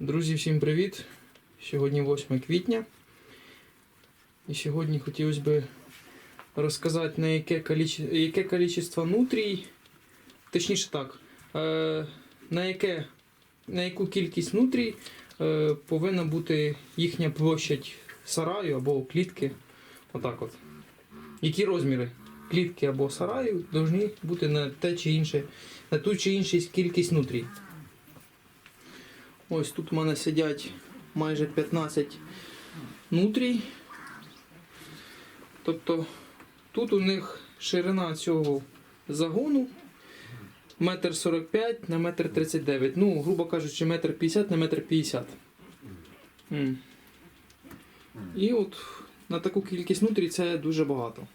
Друзі, всім привіт! Сьогодні 8 квітня. І сьогодні хотілося б розказати, на яке, кількість, яке кількість нутрій, точніше так, е, на, яке, на яку кількість нутрій е, повинна бути їхня площадь сараю або клітки. Отак от. Які розміри клітки або сараю повинні бути на те чи інше, на ту чи іншу кількість нутрій. Ось тут у мене сидять майже 15 нутрій. Тобто тут у них ширина цього загону метр 45 на метр 39. Ну, грубо кажучи, метр 50 на метр 50. М. І от на таку кількість нутрій це дуже багато.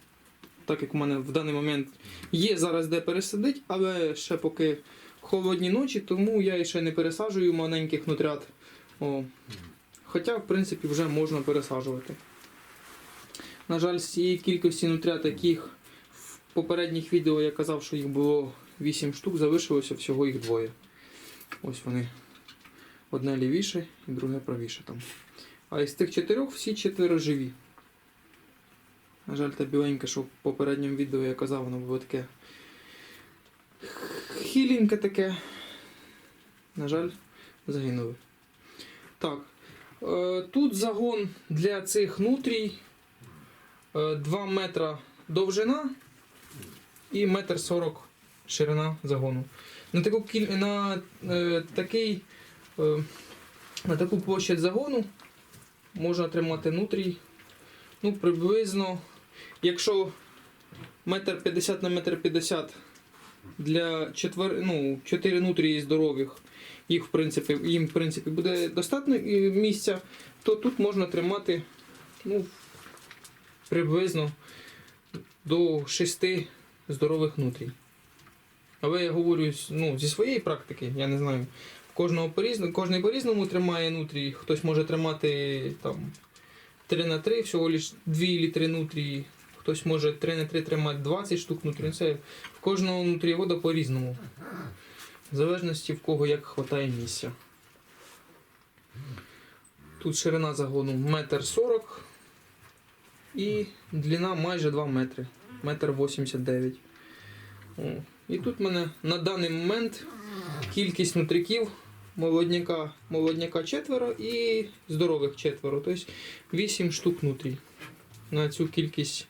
Так як у мене в даний момент є зараз де пересадити, але ще поки холодні ночі, тому я ще не пересаджую маленьких нутрят. О. Хоча, в принципі, вже можна пересаджувати. На жаль, з цієї кількості нутрят, яких в попередніх відео я казав, що їх було 8 штук, залишилося всього їх двоє. Ось вони. Одне лівіше і друге правіше там. А із тих чотирьох всі четверо живі. На жаль, та біленька, що в попередньому відео я казав, воно було таке хіленьке таке. На жаль, загинули. Так. Е, тут загон для цих нутрій е, 2 метра довжина і метр 40 ширина загону. На таку, на, е, такий, е, на таку площадь загону можна тримати нутрій ну, приблизно, якщо метр 50 на метр 50 для четвер... ну, 4 нутрії здорових, їх в принципі, їм в принципі буде достатньо місця, то тут можна тримати ну, приблизно до 6 здорових нутрій. Але я говорю ну, зі своєї практики, я не знаю. Кожного по-різному, кожний по-різному тримає нутрій. Хтось може тримати там 3 на 3, всього лиш 2 літри нутрії. Хтось може 3 на 3 тримати 20 штук нутрій. Це в кожного нутрієвода по-різному. В залежності в кого як вистачає місця. Тут ширина загону 1,40 м і длина майже 2 метри. 1,89 м. І тут в мене на даний момент кількість нутриків молодняка, молодняка четверо і здорових четверо. Тобто 8 штук нутрій. На цю кількість,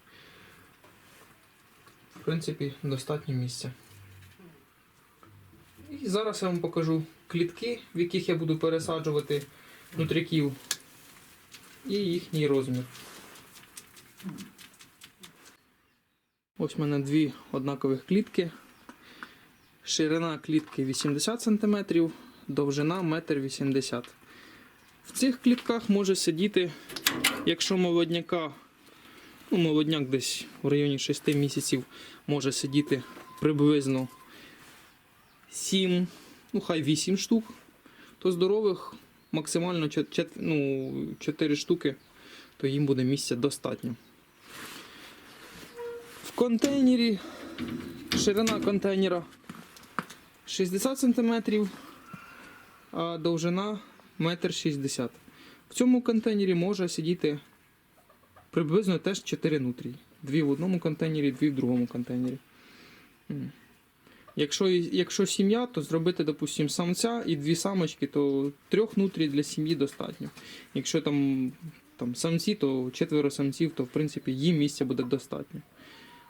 принципі, достатньо місця. І зараз я вам покажу клітки, в яких я буду пересаджувати нутриків і їхній розмір. Ось в мене дві однакових клітки. Ширина клітки 80 см, довжина 1,80 м. В цих клітках може сидіти, якщо молодняка, ну, молодняк десь в районі 6 місяців може сидіти приблизно 7, ну хай 8 штук, то здорових максимально 4, ну, 4 штуки, то їм буде місця достатньо. В контейнері ширина контейнера 60 см, а довжина 1,60 м. В цьому контейнері може сидіти приблизно теж 4 нутрії. Дві в одному контейнері, дві в другому контейнері. Якщо, якщо сім'я, то зробити, допустимо, самця і дві самочки, то трьох нутрій для сім'ї достатньо. Якщо там, там самці, то четверо самців, то в принципі їм місця буде достатньо.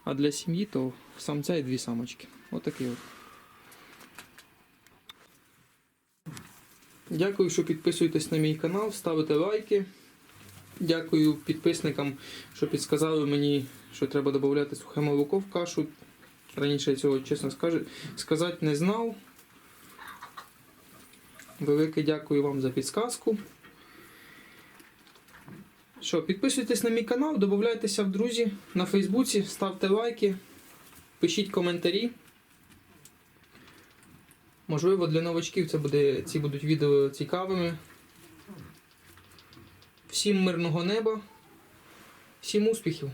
А для сім'ї, то самця і дві самочки. Отакий от. Дякую, що підписуєтесь на мій канал, ставите лайки. Дякую підписникам, що підсказали мені, що треба додати сухе молоко в кашу. Раніше я цього, чесно скажу, сказати не знав. Велике дякую вам за підсказку. Що, підписуйтесь на мій канал, додавайтеся в друзі на Фейсбуці, ставте лайки, пишіть коментарі. Можливо, для новачків це буде, ці будуть відео цікавими. Всім мирного неба, всім успіхів!